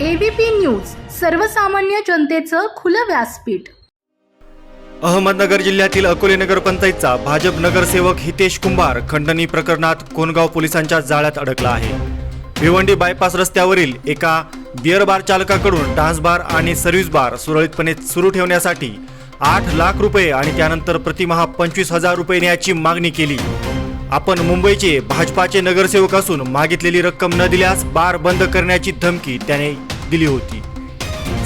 ABP news सर्वसामान्य जनतेचं खुलं व्यासपीठ. अहमदनगर जिल्ह्यातील अकोले नगर पंचायतचा भाजप नगरसेवक हितेश कुंभार खंडणी प्रकरणात कोनगाव पोलिसांच्या जाळ्यात अडकला आहे. भिवंडी बायपास रस्त्यावरील एका बिअर बार चालकाकडून डान्स बार आणि सर्व्हिस बार सुरळीतपणे सुरू ठेवण्यासाठी आठ लाख रुपये आणि त्यानंतर प्रतिमहा पंचवीस हजार रुपये न्यायची मागणी केली. आपण मुंबईचे भाजपाचे नगरसेवक असून मागितलेली रक्कम न दिल्यास बार बंद करण्याची धमकी त्याने दिली होती.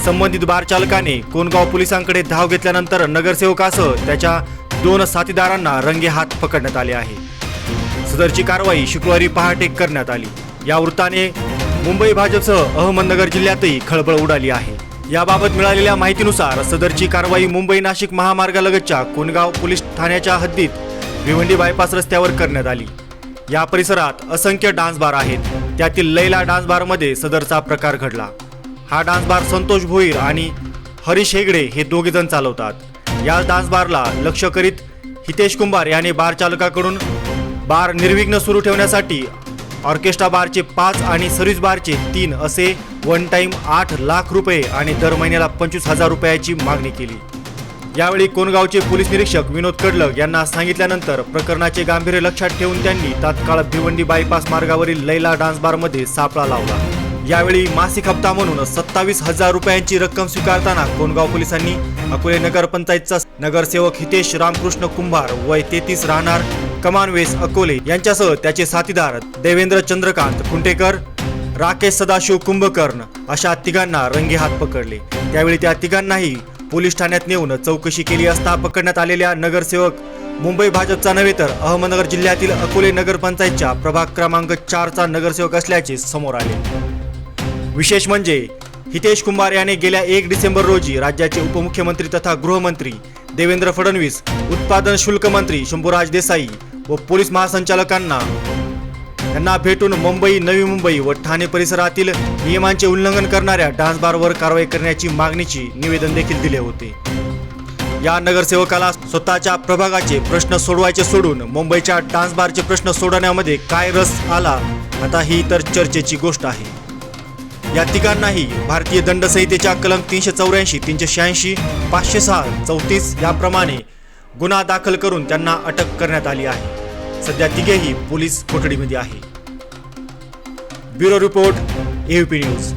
संबंधित बार चालकाने कोनगाव पोलिसांकडे धाव घेतल्यानंतर नगरसेवकासह त्याच्या दोन साथीदारांना रंगे हात पकडण्यात आले आहे. सदरची कारवाई शुक्रवारी पहाटे करण्यात आली. या वृत्ताने मुंबई भाजपसह अहमदनगर जिल्ह्यातही खळबळ उडाली आहे. याबाबत मिळालेल्या माहितीनुसार सदरची कारवाई मुंबई नाशिक महामार्गालगतच्या कोनगाव पोलीस ठाण्याच्या हद्दीत भिवंडी बायपास रस्त्यावर करण्यात आली. या परिसरात असंख्य डान्स बार आहेत. त्यातील लैला डान्स बारमध्ये सदरचा प्रकार घडला. हा डान्स बार संतोष भोईर आणि हरीश हेगडे हे दोघेजण चालवतात. या डान्स बारला लक्ष करीत हितेश कुंभार याने बार चालकाकडून बार निर्विघ्न सुरू ठेवण्यासाठी ऑर्केस्ट्रा बारचे पाच आणि सर्व्हिस बारचे तीन असे वन टाईम आठ लाख रुपये आणि दर महिन्याला पंचवीस हजार रुपयाची मागणी केली. यावेळी कोणगावचे पोलीस निरीक्षक विनोद कडलग यांना सांगितल्यानंतर प्रकरणाचे गांभीर्य लक्षात ठेवून त्यांनी तात्काळ भिवंडी बायपास मार्गावरील लैला डान्स बारमध्ये सापळा लावला. यावेळी मासिक हप्ता म्हणून सत्तावीस हजार रुपयांची रक्कम स्वीकारताना कोंडगाव पोलिसांनी अकोले नगरपंचायतचा नगरसेवक हितेश रामकृष्ण कुंभार वय तेहतीस राहणार कमानवेस अकोले यांच्यासह त्याचे साथीदार देवेंद्र चंद्रकांत कुंटेकर राकेश सदाशिव कुंभकर्ण अशा तिघांना रंगेहात पकडले. त्यावेळी त्या तिघांनाही पोलीस ठाण्यात नेऊन चौकशी केली असता पकडण्यात आलेल्या नगरसेवक मुंबई भाजपचा नव्हे तर अहमदनगर जिल्ह्यातील अकोले नगरपंचायतच्या प्रभाग क्रमांक चारचा नगरसेवक असल्याचे समोर आले. विशेष म्हणजे हितेश कुंभार याने गेल्या एक डिसेंबर रोजी राज्याचे उपमुख्यमंत्री तथा गृहमंत्री देवेंद्र फडणवीस उत्पादन शुल्क मंत्री शंभूराज देसाई व पोलीस महासंचालकांना यांना भेटून मुंबई नवी मुंबई व ठाणे परिसरातील नियमांचे उल्लंघन करणाऱ्या डान्स बारवर कारवाई करण्याची मागणीची निवेदन देखील दिले होते. या नगरसेवकाला स्वतःच्या प्रभागाचे प्रश्न सोडवायचे सोडून मुंबईच्या डान्स बारचे प्रश्न सोडवण्यामध्ये काय रस आला आता ही तर चर्चेची गोष्ट आहे. या तिघांनाही भारतीय दंड संहितेच्या कलम तीनशे चौऱ्याऐंशी तीनशे शहाऐंशी पाचशे सहा चौतीस याप्रमाणे गुन्हा दाखल करून त्यांना अटक करण्यात आली आहे. सध्या तिघेही पोलीस कोठडीमध्ये आहे ब्युरो रिपोर्ट एव्हीपी न्यूज.